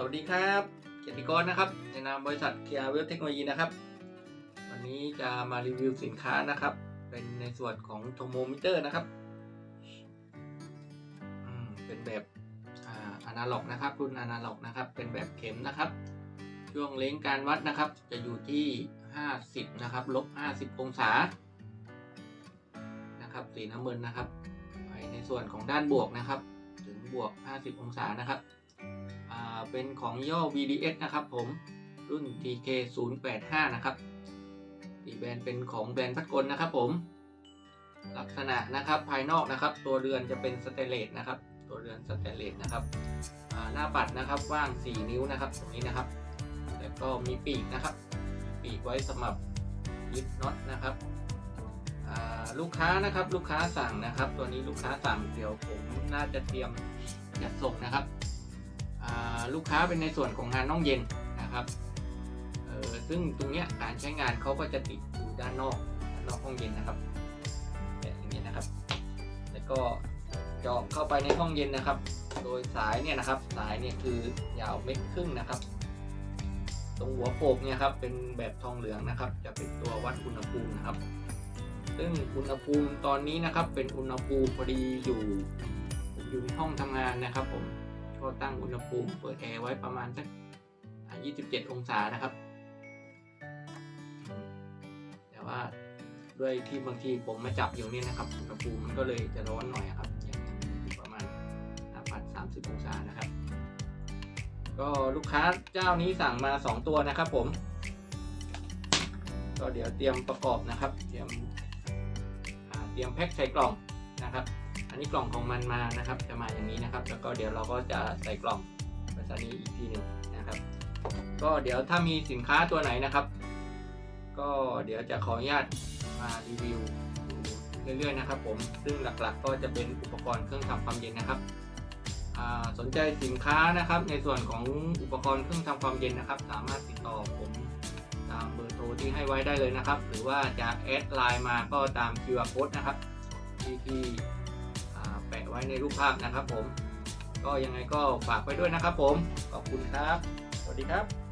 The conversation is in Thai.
สวัสดีครับเกียรติกรนะครับในนามบริษัทเคียร์เวลเทคโนโลยีนะครับ วันนี้จะมารีวิวสินค้านะครับ เป็นในส่วนของโทโมมิเตอร์นะครับเป็นแบบอ่าอนาล็อกนะครับ รุ่นอนาล็อกนะครับ เป็นแบบเข็มนะครับ ช่วงเล้งการวัดนะครับ จะอยู่ที่ 50 นะครับลบ 50 องศานะครับสีน้ำเงินนะครับไปในส่วนของด้านบวกนะครับ ถึงบวก 50 องศานะครับ เป็นของย่อ VDS นะครับผม รุ่น TK 0 8 5นะครับอีแบรนด์เป็นของแบรนด์พัดกลนะครับผม ลักษณะนะครับภายนอกนะครับ ตัวเรือนจะเป็นสเตนเลสนะครับ ตัวเรือนสเตนเลสนะครับหน้าปัดนะครับว่าง 4 นิ้วนะครับ ตรงนี้นะครับ แล้วก็มีปีกนะครับ ปีกไว้สำหรับยึดน็อตนะครับลูกค้านะครับลูกค้าสั่งนะครับ ตัวนี้ลูกค้าสั่งเดี๋ยวผมน่าจะเตรียมจัดส่งนะครับ ลูกค้าเป็นในส่วนของงานน้องเย็นนะครับเออซึ่งตรงเนี้ยการใช้งานเขาก็จะติดอยู่ด้านนอกด้านนอกห้องเย็นนะครับแบบนี้นะครับ แล้วก็เจาะเข้าไปในห้องเย็นนะครับ โดยสายเนี่ยนะครับ สายเนี่ยคือยาวเมตรครึ่งนะครับ ตรงหัวโปกเนี่ยครับเป็นแบบทองเหลืองนะครับ จะเป็นตัววัดอุณหภูมินะครับ ซึ่งอุณหภูมิตอนนี้นะครับ เป็นอุณหภูมิพอดีอยู่อยู่ในห้องทำงานนะครับผม ก็ตั้งอุณหภูมิเปิดแอร์ไว้ประมาณสัก 27 องศานะครับ แต่ว่าด้วยที่บางทีผมมาจับอยู่นี่นะครับอุณหภูมิมันก็เลยจะร้อนหน่อยครับอย่างประมาณ30องศานะครับ ก็ลูกค้าเจ้านี้สั่งมา 2 ตัวนะครับผม ก็เดี๋ยวเตรียมประกอบนะครับ เตรียมเตรียมแพ็คใส่กล่องนะครับ นนี้กล่องของมันมานะครับ จะมาอย่างนี้นะครับ แล้วก็เดี๋ยวเราก็จะใส่กล่องไปซานี้อีกทีหนึ่งนะครับ ก็เดี๋ยวถ้ามีสินค้าตัวไหนนะครับ ก็เดี๋ยวจะขออนุญาตมารีวิวเรื่อยๆนะครับ ผมซึ่งหลักๆ ก็จะเป็นอุปกรณ์เครื่องทำความเย็นนะครับสนใจสินค้านะครับ ในส่วนของอุปกรณ์เครื่องทำความเย็นนะครับ สามารถติดต่อผมตามเบอร์โทรที่ให้ไว้ได้เลยนะครับ หรือว่าจะแอดไลน์มาก็ตาม QR code นะครับที่ที่ ไว้ในรูปภาพนะครับผม ก็ยังไงก็ฝากไว้ด้วยนะครับผม ขอบคุณครับ สวัสดีครับ